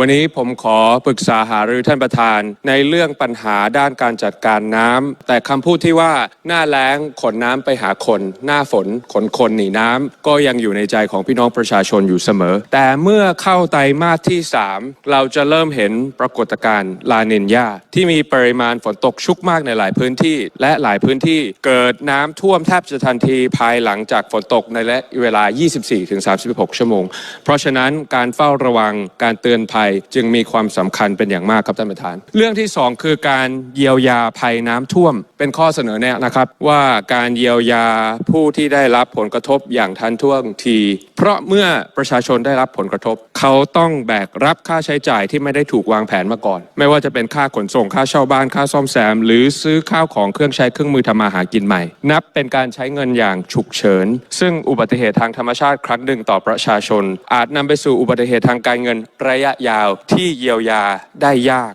วันนี้ผมขอปรึกษาหารือท่านประธาน ในเรื่องปัญหาด้านการจัดการน้ำแต่คำพูดที่ว่าหน้าแล้งขนน้ำไปหาคน หน้าฝนขนคนหนีน้ำก็ยังอยู่ในใจของพี่น้องประชาชนอยู่เสมอ แต่เมื่อเข้าไตรมาสที่ 3 เราจะเริ่มเห็นปรากฏการณ์ลาเนนยาที่มีปริมาณฝนตกชุกมากในหลายพื้นที่ และหลายพื้นที่เกิดน้ำท่วมแทบจะทันทีภายหลังจากฝนตกในและเวลา 24-36 ชั่วโมง เพราะฉะนั้นการเฝ้าระวังการเตือนภัยจึงมีความสำคัญเป็นอย่างมากครับท่านประธาน เรื่องที่ 2 คือการเยียวยาภัยน้ำท่วม เป็นข้อเสนอแนะนะครับ ว่าการเยียวยาผู้ที่ได้รับผลกระทบอย่างทันท่วงที เพราะเมื่อประชาชนได้รับผลกระทบ เขาต้องแบกรับค่าใช้จ่ายที่ไม่ได้ถูกวางแผนมาก่อน ไม่ว่าจะเป็นค่าขนส่งค่าเช่าบ้านค่าซ่อมแซม หรือซื้อข้าวของเครื่องใช้เครื่องมือทำมาหากินใหม่ นับเป็นการใช้เงินอย่างฉุกเฉิน ซึ่งอุบัติเหตุทางธรรมชาติครั้งหนึ่งต่อประชาชน อาจนำไปสู่อุบัติเหตุทางการเงินระยะยาวาวที่เยียวยาได้ยาก